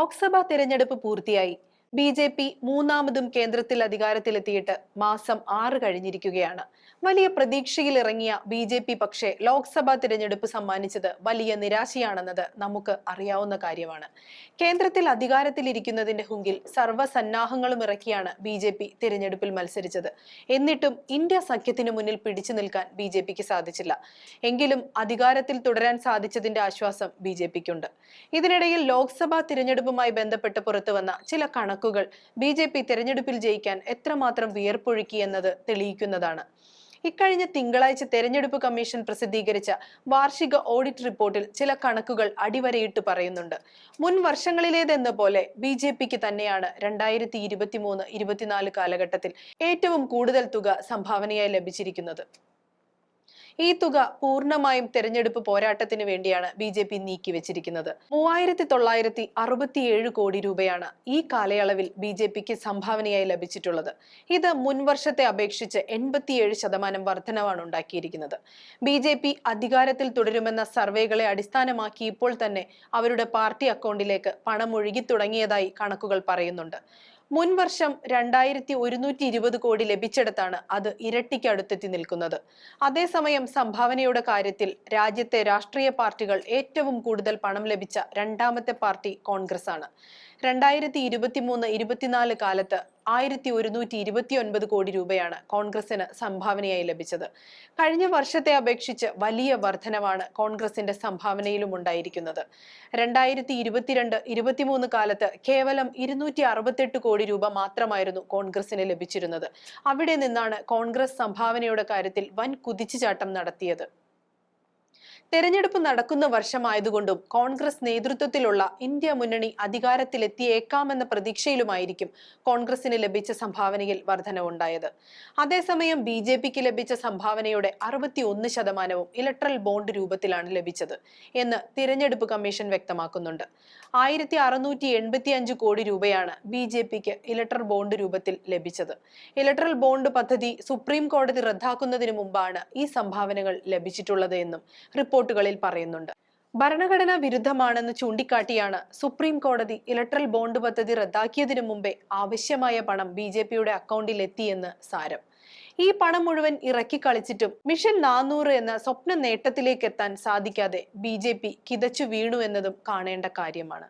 ലോക്സഭാ തിരഞ്ഞെടുപ്പ് പൂർത്തിയായി B J P മൂന്നാമതും കേന്ദ്രത്തിൽ അധികാരത്തിലെത്തിയിട്ട് മാസം ആറ് കഴിഞ്ഞിരിക്കുകയാണ്. വലിയ പ്രതീക്ഷയിൽ ഇറങ്ങിയ ബി ജെ പി പക്ഷേ ലോക്സഭാ തിരഞ്ഞെടുപ്പ് സമ്മാനിച്ചത് വലിയ നിരാശയാണെന്നത് നമുക്ക് അറിയാവുന്ന കാര്യമാണ്. കേന്ദ്രത്തിൽ അധികാരത്തിലിരിക്കുന്നതിന്റെ ഹുങ്കിൽ സർവസന്നാഹങ്ങളും ഇറക്കിയാണ് ബി ജെ പി തിരഞ്ഞെടുപ്പിൽ മത്സരിച്ചത്. എന്നിട്ടും ഇന്ത്യ സഖ്യത്തിന് മുന്നിൽ പിടിച്ചു നിൽക്കാൻ ബി ജെ പിക്ക് സാധിച്ചില്ല. എങ്കിലും അധികാരത്തിൽ തുടരാൻ സാധിച്ചതിന്റെ ആശ്വാസം ബി ജെ പിക്കുണ്ട്. ഇതിനിടയിൽ ലോക്സഭാ തിരഞ്ഞെടുപ്പുമായി ബന്ധപ്പെട്ട് പുറത്തുവന്ന ചില കണക്കുകൾ ബി ജെ പി തെരഞ്ഞെടുപ്പിൽ ജയിക്കാൻ എത്രമാത്രം വിയർപ്പൊഴുക്കി എന്നത് തെളിയിക്കുന്നതാണ്. ഇക്കഴിഞ്ഞ തിങ്കളാഴ്ച തെരഞ്ഞെടുപ്പ് കമ്മീഷൻ പ്രസിദ്ധീകരിച്ച വാർഷിക ഓഡിറ്റ് റിപ്പോർട്ടിൽ ചില കണക്കുകൾ അടിവരയിട്ട് പറയുന്നുണ്ട്. മുൻ വർഷങ്ങളിലേതെന്ന പോലെ ബി ജെ പിക്ക് തന്നെയാണ് രണ്ടായിരത്തി ഇരുപത്തി മൂന്ന് ഇരുപത്തിനാല് കാലഘട്ടത്തിൽ ഏറ്റവും കൂടുതൽ തുക സംഭാവനയായി ലഭിച്ചിരിക്കുന്നത്. ഈ തുക പൂർണമായും തെരഞ്ഞെടുപ്പ് പോരാട്ടത്തിന് വേണ്ടിയാണ് ബി ജെ പി നീക്കിവെച്ചിരിക്കുന്നത് മൂവായിരത്തി തൊള്ളായിരത്തി അറുപത്തിയേഴ് കോടി രൂപയാണ് ഈ കാലയളവിൽ ബി ജെ പിക്ക് സംഭാവനയായി ലഭിച്ചിട്ടുള്ളത്. ഇത് മുൻവർഷത്തെ അപേക്ഷിച്ച് എൺപത്തിയേഴ് ശതമാനം വർധനവാണ് ഉണ്ടാക്കിയിരിക്കുന്നത്. ബി ജെ പി അധികാരത്തിൽ തുടരുമെന്ന സർവേകളെ അടിസ്ഥാനമാക്കി ഇപ്പോൾ തന്നെ അവരുടെ പാർട്ടി അക്കൗണ്ടിലേക്ക് പണം ഒഴുകി തുടങ്ങിയതായി കണക്കുകൾ പറയുന്നുണ്ട്. മുൻവർഷം രണ്ടായിരത്തി ഒരുന്നൂറ്റി ഇരുപത് കോടി ലഭിച്ചിടത്താണ് അത് ഇരട്ടിക്കടുത്തെത്തി നിൽക്കുന്നത്. അതേസമയം സംഭാവനയുടെ കാര്യത്തിൽ രാജ്യത്തെ രാഷ്ട്രീയ പാർട്ടികൾ ഏറ്റവും കൂടുതൽ പണം ലഭിച്ച രണ്ടാമത്തെ പാർട്ടി കോൺഗ്രസ് ആണ് രണ്ടായിരത്തി ഇരുപത്തി മൂന്ന് ഇരുപത്തിനാല് കാലത്ത് ആയിരത്തി ഒരുന്നൂറ്റി ഇരുപത്തി ഒൻപത് കോടി രൂപയാണ് കോൺഗ്രസിന് സംഭാവനയായി ലഭിച്ചത്. കഴിഞ്ഞ വർഷത്തെ അപേക്ഷിച്ച് വലിയ വർധനവാണ് കോൺഗ്രസിന്റെ സംഭാവനയിലും ഉണ്ടായിരിക്കുന്നത് രണ്ടായിരത്തി ഇരുപത്തിരണ്ട് ഇരുപത്തിമൂന്ന് കാലത്ത് കേവലം ഇരുന്നൂറ്റി അറുപത്തെട്ട് കോടി രൂപ മാത്രമായിരുന്നു കോൺഗ്രസിന് ലഭിച്ചിരുന്നത്. അവിടെ നിന്നാണ് കോൺഗ്രസ് സംഭാവനയുടെ കാര്യത്തിൽ വൻ കുതിച്ചുചാട്ടം നടത്തിയത്. തെരഞ്ഞെടുപ്പ് നടക്കുന്ന വർഷമായതുകൊണ്ടും കോൺഗ്രസ് നേതൃത്വത്തിലുള്ള ഇന്ത്യ മുന്നണി അധികാരത്തിലെത്തിയേക്കാമെന്ന പ്രതീക്ഷയിലുമായിരിക്കും കോൺഗ്രസിന് ലഭിച്ച സംഭാവനയിൽ വർധനവുണ്ടായത്. അതേസമയം ബി ജെ പിക്ക് ലഭിച്ച സംഭാവനയുടെ അറുപത്തി ഒന്ന് ശതമാനവും ഇലക്ട്രൽ ബോണ്ട് രൂപത്തിലാണ് ലഭിച്ചത് എന്ന് തിരഞ്ഞെടുപ്പ് കമ്മീഷൻ വ്യക്തമാക്കുന്നുണ്ട്. ആയിരത്തി അറുന്നൂറ്റി എൺപത്തി അഞ്ച് കോടി രൂപയാണ് ബി ജെ പിക്ക് ഇലക്ട്രൽ ബോണ്ട് രൂപത്തിൽ ലഭിച്ചത്. ഇലക്ട്രൽ ബോണ്ട് പദ്ധതി സുപ്രീം കോടതി റദ്ദാക്കുന്നതിന് മുമ്പാണ് ഈ സംഭാവനകൾ ലഭിച്ചിട്ടുള്ളത് എന്നും റിപ്പോർട്ടുകളിൽ പറയുന്നുണ്ട്. ഭരണഘടനാ വിരുദ്ധമാണെന്ന് ചൂണ്ടിക്കാട്ടിയാണ് സുപ്രീം കോടതി ഇലക്ട്രൽ ബോണ്ട് പദ്ധതി റദ്ദാക്കിയതിനു മുമ്പേ ആവശ്യമായ പണം ബി ജെ പിയുടെ അക്കൗണ്ടിൽ എത്തിയെന്ന് സാരം. ഈ പണം മുഴുവൻ ഇറക്കി കളിച്ചിട്ടും മിഷൻ നാനൂറ് എന്ന സ്വപ്ന നേട്ടത്തിലേക്ക് എത്താൻ സാധിക്കാതെ ബി ജെ പി കിതച്ചു വീണു എന്നതും കാണേണ്ട കാര്യമാണ്.